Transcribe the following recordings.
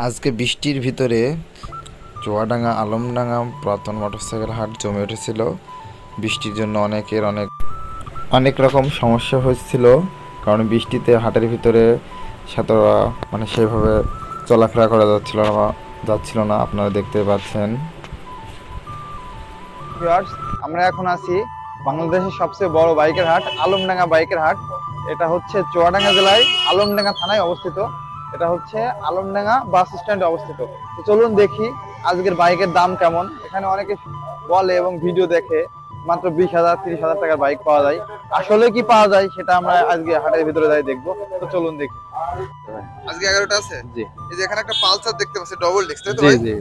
আজকে বৃষ্টির ভিতরে চুয়াডাঙ্গা আলমডাঙ্গা পুরাতন মোটরসাইকেল হাট জমে উঠেছিল। বৃষ্টির জন্য অনেকের অনেক অনেক রকম সমস্যা হয়েছিল, কারণ বৃষ্টিতে হাটের ভিতরে সাঁতরা মানে সেভাবে চলাফেরা করা যাচ্ছিল না যাচ্ছিল না, আপনারা দেখতে পাচ্ছেন। আমরা এখন আছি বাংলাদেশের সবচেয়ে বড় বাইকের হাট, আলমডাঙ্গা বাইকের হাট। এটা হচ্ছে চুয়াডাঙ্গা জেলায় আলমডাঙ্গা থানায় অবস্থিত। এটা হচ্ছে আলমডাঙ্গা বাস স্ট্যান্ডে অবস্থিত। তো চলুন দেখি আজকের বাইকের দাম কেমন। এখানে অনেকে বলে এবং ভিডিও দেখে মাত্র বিশ হাজার তিরিশ হাজার টাকার বাইক পাওয়া যায়। আসলে কি পাওয়া যায় সেটা আমরা আজকে হাটের ভিতরে যাই দেখব। তো চলুন দেখি। আজকে এগারোটা আছে? জি। এই যে এখানে একটা পালসার দেখতে পাচ্ছি ডবল ডিস্ক তাই তো জি জি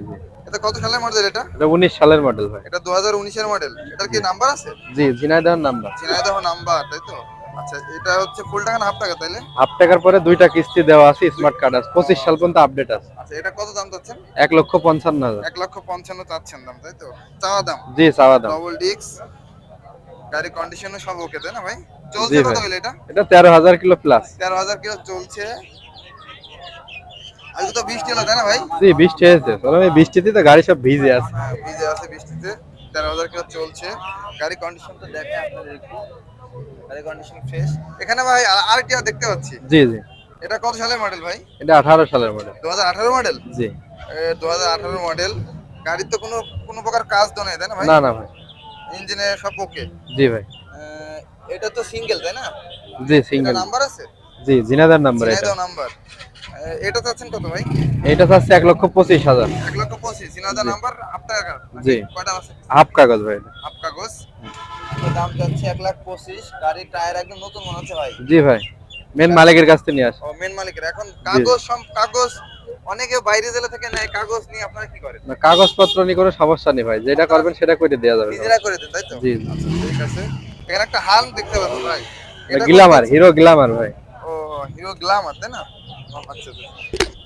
এটা কত সালের মডেল এটা? এটা সালের মডেল ভাই। এটা দু হাজার উনিশের মডেল এটার কি নাম্বার আছে? জি ঝিনাইদহ নাম্বার চিনাই দেখো নাম্বার তাই তো? আচ্ছা এটা হচ্ছে ফুল টাকা না হাফ টাকা তাইলে? হাফ টাকার পরে দুইটা কিস্তি দেওয়া আছে স্মার্ট কার্ড আছে। পঁচিশ সাল পর্যন্ত আপডেট আছে। আচ্ছা এটা কত দাম চাচ্ছেন? এক লক্ষ পঞ্চান্ন হাজার। এক লক্ষ পঞ্চান্ন চাচ্ছেন দাম তাই তো? চাওয়া দাম? জি চাওয়া দাম। ডবল ডিস্ক গাড়ি কন্ডিশনও সব ওকে তাই না ভাই? চলছে কত হইল এটা? এটা তেরো হাজার কিলো প্লাস তেরো হাজার কিলো চলছে। আজকে তো বৃষ্টি হলো তাই না ভাই? জি বৃষ্টি হয়েছে। কারণ এই বৃষ্টিতে তো গাড়ি সব ভিজে আছে। হ্যাঁ, ভিজে আছে বৃষ্টিতে। তেরো হাজার কিলো চলছে। গাড়ি কন্ডিশনটা দেখে আপনাদের একটু। গাড়ি কন্ডিশন ফ্রেশ এখানে ভাই আর- দেখতে পাচ্ছি। জি জি। এটা কত সালের মডেল ভাই? এটা আঠারো সালের মডেল দু হাজার আঠারো মডেল জি। দু হাজার আঠারো মডেল গাড়ির তো কোনো কোনো প্রকার কাজ তো নেই তাই না ভাই? না না ভাই। ইঞ্জিনে সব ওকে জি ভাই। এটা তো সিঙ্গেল তাই না? জি সিঙ্গেল নাম্বার আছে? জি জিনাদার নাম্বার এটা। নাম্বার এটা চাচ্ছেন কত ভাই? এটা চাচ্ছে এক লক্ষ পঁচিশ হাজার। এক লক্ষ পঁচিশ। ঝিনাইদহ নাম্বার হাফ জি। কয়টা আছে? হাফ কাগজ ভাই হাফ কাগজ। দাম যাচ্ছে এক লাখ পঁচিশ। গাড়ির টায়ার একদম নতুন মনে হচ্ছে ভাই। জি ভাই মেন মালিকের কাছ থেকে নিয়ে আসে ও মেন মালিকের। এখন কাগজ সব কাগজ অনেকে বাইরে জেলা থেকে নেয় কাগজ নিয়ে আপনারা কি করেন? না, কাগজপত্র নিয়ে কোনো সমস্যা নেই ভাই যেটা করবেন সেটা করে দেওয়া যাবে। নিজেরা করে দেন তাই তো? জি। ঠিক আছে। এখানে একটা হাল দেখতে পাচ্ছেন ভাই। এটা গ্লামার হিরো গ্লামার ভাই। ও হিরো গ্লামার তাই না? আচ্ছা আচ্ছা।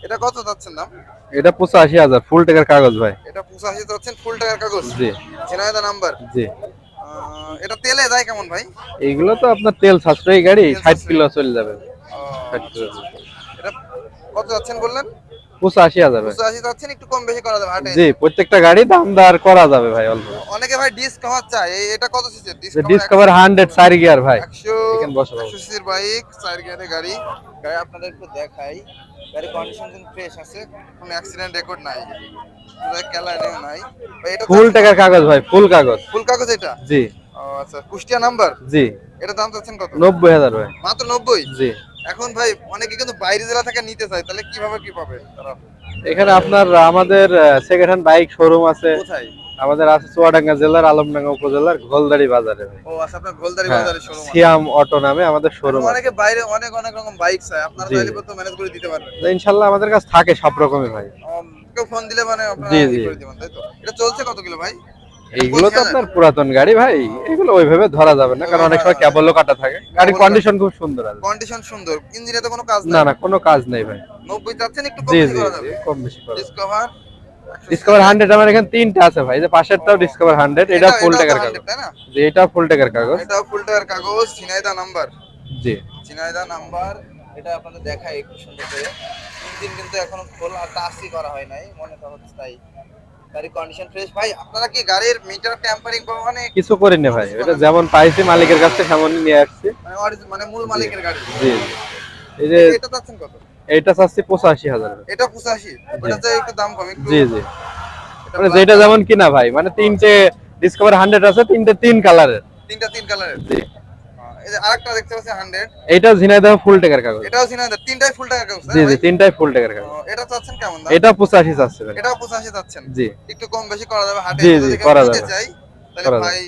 এটা কত যাচ্ছেন দাম? এটা পঁচাশি হাজার ফুল টাকার কাগজ ভাই। এটা পঁচাশি যাচ্ছেন ফুল টাকার কাগজ? জি। ঝিনাইদা নাম্বার? জি। এটা তেলে যায় কেমন ভাই? এইগুলো তো আপনার তেল সাশ্রয়ী গাড়ি তেল ষাট সাশ্রয়ী। কিলো চলে যাবে। কিলো এটা কত যাচ্ছেন বললেন? পঁচাশি হাজার ভাই। যাচ্ছেন একটু কম বেশি করা যাবে হাটে। জি প্রত্যেকটা গাড়ি দাম দর করা যাবে ভাই অল্প। অনেকে ভাই ডিসকাভার চায়। এটা কত সিসি ডিসকভার হান্ড্রেড চার গিয়ার ভাই। একশো এখানে বসো বাবু। একশো সিসির বাইক চার গিয়ারের গাড়ি। গাড়ি আপনাদের একটু দেখাই। গাড়ি কন্ডিশন কিন্তু ফ্রেশ আছে কোনো অ্যাক্সিডেন্ট রেকর্ড নাই। ক্যালারিও নাই। ভাই, এটা ফুল টাকার কাগজ ভাই ফুল কাগজ। ফুল কাগজ এটা? জি। আচ্ছা কুষ্টিয়া নাম্বার? জি। এটা দাম চাচ্ছেন কত? নব্বই হাজার ভাই। মাত্র নব্বই? জি। এখন ভাই অনেকে কিন্তু বাইরে জেলা থেকে নিতে চায় তাহলে কীভাবে কি পাবে তারা? এখানে আপনার আমাদের সেকেন্ড হ্যান্ড বাইক শোরুম আছে। কোথায়? আমাদের আছে চুয়াডাঙ্গা জেলার আলমডাঙ্গা উপজেলার গোলদারি বাজারে ভাই। ও আচ্ছা আপনার গোলদারি হ্যাঁ, বাজারে শোরুম সিয়াম অটো নামে আমাদের শোরুম অনেকে বাইরে অনেক অনেক রকম বাইক চায়। আপনারা চাইলে জি। ম্যানেজ করে দিতে পারবেন। তো ইনশাল্লাহ আমাদের কাছে থাকে সব রকমই ভাই। কেউ ফোন দিলে মানে আপনারা। করে দিবেন তাই তো? এটা চলছে কত কিলো ভাই? এইগুলো তো আপনার পুরাতন গাড়ি ভাই এগুলো ওইভাবে ধরা যাবে না কারণ অনেক সময় কেবলও কাটা থাকে। গাড়ির কন্ডিশন খুব সুন্দর আছে। কন্ডিশন সুন্দর। ইঞ্জিনে তো কোনো কাজ না নাই। না কোনো কাজ নেই ভাই। নব্বই চাচ্ছেন একটু কম করা যাবে। কম বেশি করে ডিসকভার ডিসকভার হান্ড্রেড আমার এখানে তিনটা আছে ভাই। এই যে পাশেরটাও ডিসকভার হান্ড্রেড এটা ফুল টাকার কাগজ তাই না? জি এটা ফুল টাকার কাগজ। এটা ফুল টাকার কাগজ ঝিনাইদা নাম্বার জি। ঝিনাইদা নাম্বার এটা আপনাদের দেখাই একটু সুন্দর করে। ইঞ্জিন কিন্তু এখনও খোলা টাচই করা হয় নাই মনে তো হচ্ছে তাই। গাড়ির কন্ডিশন ফ্রেশ ভাই আপনারা কি গাড়ির মিটার ট্যাম্পারিং বা মানে কিছু করিনি ভাই এটা যেমন পাইছি মালিকের কাছ থেকে সেমনই নিয়ে আসছি। মানে মানে মূল মালিকের গাড়ি। জি। এই যে এটা চাচ্ছেন কত? এইটা চাচ্ছি পঁচাশি হাজার। এটা পঁচাশি? ওটা তো একটু দাম কম জি জি। মানে যেটা যেমন কিনা ভাই মানে তিনটে ডিসকভার হান্ড্রেড আছে তিনটে তিন কালারের তিনটা তিন কালারের জি। আরেকটা দেখতে পাচ্ছি হান্ড্রেড। এইটা ঝিনাইদহ ফুল টাকার কাগজ। এটাও ঝিনাইদা তিনটাই ফুল টাকা কাগজ জি জি তিনটাই ফুল টাকার কাগজ। এটা চাচ্ছেন কেমন দাম? এটা পঁচাশি চাচ্ছে ভাই। এটাও পঁচাশি চাচ্ছেন? জি। একটু কম বেশি করা যাবে হাটে জি, জি, করা যাবে। চাই তাহলে ভাই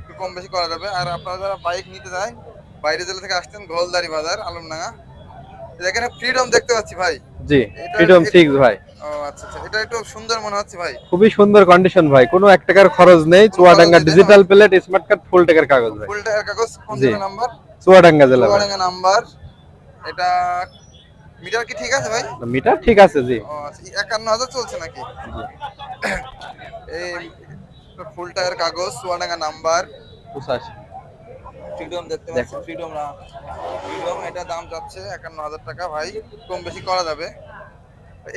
একটু কম বেশি করা যাবে। আর আপনারা যারা বাইক নিতে যায় বাইরে জেলা থেকে আসছেন গোলদারি বাজার আলমডাঙ্গা এখানে ফ্রিডম দেখতে পাচ্ছি ভাই। জি ফ্রিডম এটা- সিক্স ভাই। ও আচ্ছা আচ্ছা। এটা একটু সুন্দর মনে হচ্ছে ভাই। খুবই সুন্দর কন্ডিশন ভাই। কোনো এক টাকার খরচ নেই। Chuadanga digital plate smart card full টাকার কাগজ ভাই। ফুল টাকার কাগজ কোন নাম্বার চুয়াডাঙ্গা জেলা চুয়াডাঙ্গা নাম্বার এটা মিটার কি ঠিক আছে ভাই? মিটার ঠিক আছে জি। ও আচ্ছা একান্ন হাজার চলছে নাকি? এই ফুল টায়ার কাগজ চুয়াডাঙ্গা নাম্বার পঁচাশি। ফ্রিডম দেখতে পাচ্ছি ফ্রিডম না ফ্রিডম এটা দাম যাচ্ছে একান্ন হাজার টাকা ভাই। কম বেশি করা যাবে।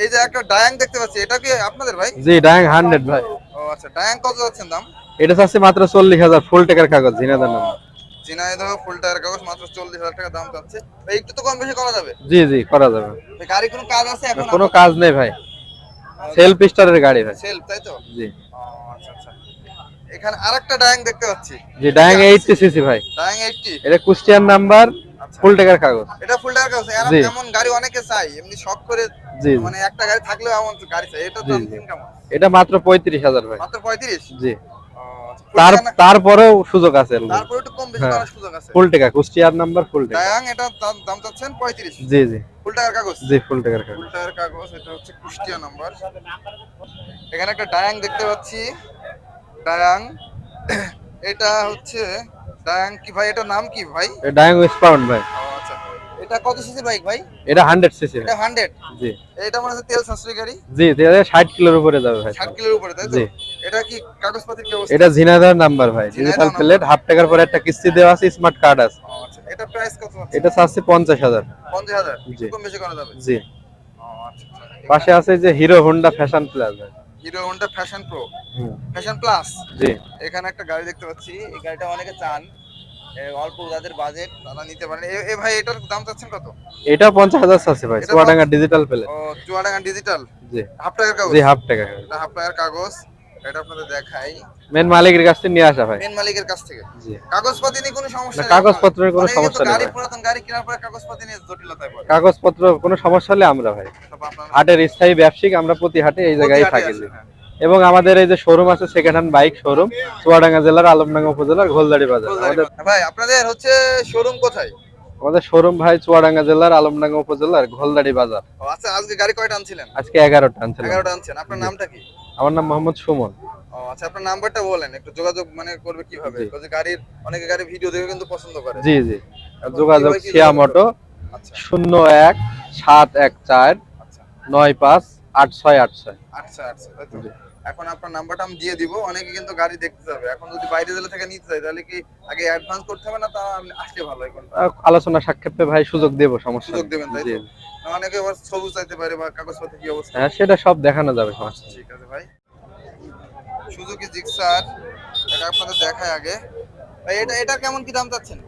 এই যে একটা ডায়াং দেখতে পাচ্ছি এটা কি আপনাদের ভাই? জি ডায়াং হান্ড্রেড ভাই। ও আচ্ছা ডায়াং কত যাচ্ছেন দাম? এটা চাচ্ছি মাত্র চল্লিশ হাজার ফুল টেকার কাগজ ঝিনাদার নাম। ঝিনাইদহ ফুল টায়ার কাগজ মাত্র চল্লিশ হাজার টাকা দাম যাচ্ছে। ভাই, একটু তো কম বেশি করা যাবে? জি জি করা যাবে। গাড়ি কোনো কাজ আছে এখন? কোনো কাজ নেই ভাই। সেলফ স্টারের গাড়ি ভাই। সেলফ তাই তো? জি। আচ্ছা আচ্ছা। এখানে আরেকটা ডায়াং দেখতে পাচ্ছি। জি ডায়াং এইটটি সিসি ভাই। ডায়াং এইটটি এটা কুষ্টিয়ার নাম্বার ফুল টেকার কাগজ। এটা ফুল টায়ার কাগজ। এর জি। এমন গাড়ি অনেকে চাই এমনি শখ করে জি। মানে একটা গাড়ি থাকলেও এমন গাড়ি চাই। এটা দাম কেমন? এটা মাত্র পঁয়ত্রিশ হাজার ভাই। মাত্র পঁয়ত্রিশ? জি। ফুল তার তারপরেও সুযোগ আছে তারপর একটু কম বেশি হ্যাঁ। করার সুযোগ আছে। ফুল টেকা কুষ্টিয়ার নাম্বার ফুল টেকা। ডায়াং এটা দাম চাচ্ছেন পঁয়ত্রিশ? জি জি। ফুল টায়ার কাগজ? জি ফুল টেকার কাগজ। ফুল টায়ার কাগজ এটা হচ্ছে কুষ্টিয়া নাম্বার। এখানে একটা ডায়াং দেখতে পাচ্ছি। ডায়াং এটা হচ্ছে ডায়াং কি ভাই? এটা নাম কি ভাই? ডায়াং স্পাউন্ড ভাই। আচ্ছা। এটা কত সিসি বাইক ভাই? এটা হান্ড্রেড সিসি এটা হান্ড্রেড জি। এটা মনে তেল সাশ্রয়ী গাড়ি? জি ষাট কিলোর উপরে যাবে ভাই। ষাট কিলোর উপরে তাই তো। এটা কি কাগজপাতির কি অবস্থা? এটা ঝিনাইদহ নাম্বার ভাই। ডিজিটাল প্লেট হাফ টাকার পরে একটা কিস্তি দেওয়া আছে স্মার্ট কার্ড আছে। আচ্ছা। এটা প্রাইস কত আছে? এটা হাজার। পঞ্চাশ হাজার। জি। কম বেশি করা যাবে। জি। আচ্ছা আচ্ছা। পাশে আছে যে হিরো হোন্ডা ফ্যাশন প্লাস ভাই Hero Honda Fashion Pro Fashion Plus জি। এখানে একটা গাড়ি দেখতে পাচ্ছি এই গাড়িটা অনেকে চান। অল্প যাদের বাজেট তারা নিতে পারেন। এ- ভাই এটার দাম চাচ্ছেন কত? এটা পঞ্চাশ হাজার চাচ্ছে ভাই চুয়াডাঙ্গা ডিজিটাল পেলে ও চুয়াডাঙ্গা ডিজিটাল জি। হাফ টাকার কাগজ? জি হাফ টাকা এটা হাফ টাকার কাগজ। এটা আপনাদের দেখাই। মেন মালিকের কাছ থেকে নিয়ে আসা ভাই। মেন মালিকের কাছ থেকে? জি। কাগজপাতি নিয়ে কোনো সমস্যা নেই কাগজপত্রের কোনো সমস্যা নেই গাড়ি পুরাতন গাড়ি কেনার পরে কাগজপাতি নিয়ে জটিলতায় পড়ে। কাগজপত্র কোনো সমস্যা হলে আমরা ভাই। হাটের স্থায়ী ব্যবসায়িক আমরা প্রতি হাটে এই জায়গায় থাকি। হ্যাঁ। এবং আমাদের এই যে শোরুম আছে second hand bike showroom Chuadanga জেলার আলমডাঙ্গা উপজেলার ঘোলদাড়ি বাজার। ভাই আপনাদের হচ্ছে শোরুম কোথায়? আমাদের শোরুম ভাই চুয়াডাঙ্গা জেলার আলমডাঙ্গা উপজেলার ঘোলদাড়ি বাজার। আচ্ছা আজকে গাড়ি কয়টা আনছিলেন? আজকে এগারোটা আনছিলাম। এগারোটা আনছেন। আপনার নামটা কি? আমার নাম মোহাম্মদ সুমন। আচ্ছা আপনার নাম্বারটা বলেন একটু যোগাযোগ মানে করবে কীভাবে। গাড়ির অনেকে গাড়ির ভিডিও দেখে কিন্তু পছন্দ করে। জি জি। যোগাযোগ আচ্ছা। শূন্য এক সাত এক চার আচ্ছা। নয় পাঁচ আট ছয় আট ছয়। আট ছয়? এখন আপনার নাম্বারটা আমি দিয়ে দিব অনেকে কিন্তু গাড়ি দেখতে যাবে। এখন যদি বাইরে জেলা থেকে নিতে চাই তাহলে কি আগে অ্যাডভান্স করতে হবে না? তা আসলে ভালো কোনটা। আলোচনা সাক্ষেপে ভাই সুযোগ দেবো সমস্যা সুযোগ। দেবেন তাই তো? অনেকে আবার সবুজ চাইতে পারে বা কাগজপত্র কি অবস্থা? হ্যাঁ সেটা সব দেখানো যাবে সমস্যা ঠিক আছে ভাই। সুজুকি জিক্সার এটা আপনাদের দেখায় আগে। ভাই এটা এটা কেমন কি দাম চাচ্ছেন?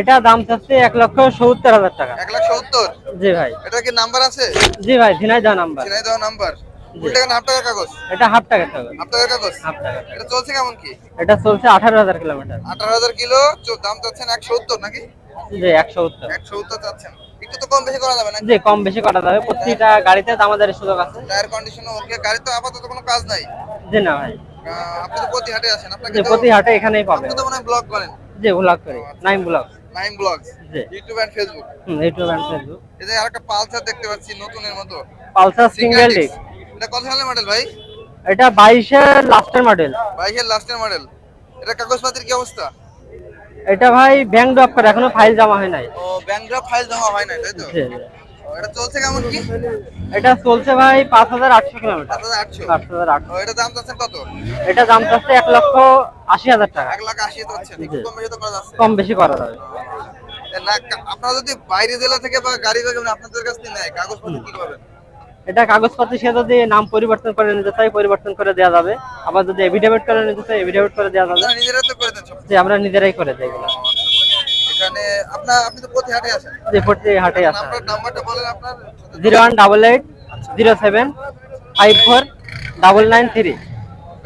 এটা দাম চাচ্ছে এক লক্ষ সত্তর হাজার টাকা। এক লাখ সত্তর? জি ভাই। এটা কি নাম্বার আছে? জি ভাই ঝিনাইদহ নাম্বার চিনাই দেওয়া নাম্বার টাকা হাফ টাকার কাগজ? এটা হাফ টাকার কাগজ। হাফ টাকা এটা চলছে কেমন কি? এটা চলছে আঠারো হাজার কিলোমিটার। আঠারো হাজার কিলো দাম চাচ্ছেন এক সত্তর নাকি? জি চাচ্ছেন। একটু তো কম বেশি করা যাবে না জি কম বেশি করা যাবে। প্রতিটা গাড়িতে আমাদের সুযোগ আছে। টায়ার কন্ডিশন ওকে গাড়ি তো আপাতত কোনো কাজ নাই? জি না ভাই। আপনি তো প্রতি হাটে আপনাকে জি প্রতি হাটে এখানেই পাবে আপনি তো মনে ব্লগ করেন। জি ব্লগ করি। নাইম ব্লগ নাইম ব্লগস জি। YouTube and Facebook hmm YouTube and Facebook এই যে আরেকটা পালসার দেখতে পাচ্ছি নতুনের মতো। পালসার সিঙ্গেল ডিক এটা কত সালের মডেল ভাই? এটা বাইশের লাস্টের মডেল বাইকের লাস্টের মডেল এটা কাগজপাতির কি অবস্থা? এটা ভাই ব্যাংক ড্রপ করে এখনও ফাইল জমা হয় নাই। ও ব্যাংক ড্রপ ফাইল জমা হয় না তাই তো? এটা চলছে কেমন কি? এটা চলছে ভাই পাঁচ হাজার আটশো কিলোমিটার। সাত হাজার আটশো? পাঁচ হাজার আটশো। ও, এটা দাম চাচ্ছেন কত? এটা দাম চাচ্ছে এক লক্ষ আশি হাজার টাকা। এক লাখ আশি চাচ্ছেন কম বেশি তো করা যাচ্ছে। কম বেশি করা যাবে। না আপনারা যদি বাইরে জেলা থেকে বা গাড়ি বাড়ি আপনাদের কাছ থেকে নেয় কাগজপত্র কি করবেন? এটা কাগজপত্র সে যদি নাম পরিবর্তন করে নিতে চাই পরিবর্তন করে দেওয়া যাবে। আবার যদি এভিডেভিট করে নিতে চাই এভিডেভিট করে দেওয়া যাবে। আপনারা নিজেরা তো করে দেন সব যে আমরা নিজেরাই করে দেই এগুলো। এখানে আপনি তো প্রতি হাটে আসেন। প্রতি হাটে আপনার নাম্বারটা বলেন আপনার।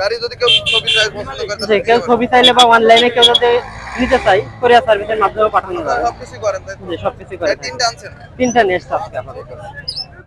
গাড়ি যদি কেউ ছবি চাই পছন্দ করে কেউ ছবি চাইলে বা অনলাইনে কেউ যদি নিতে চাই কোরিয়ার সার্ভিসের মাধ্যমে পাঠানো যাবে। সবকিছু করেন তাই তিনটা আনছেন? তিনটা নেট আজকে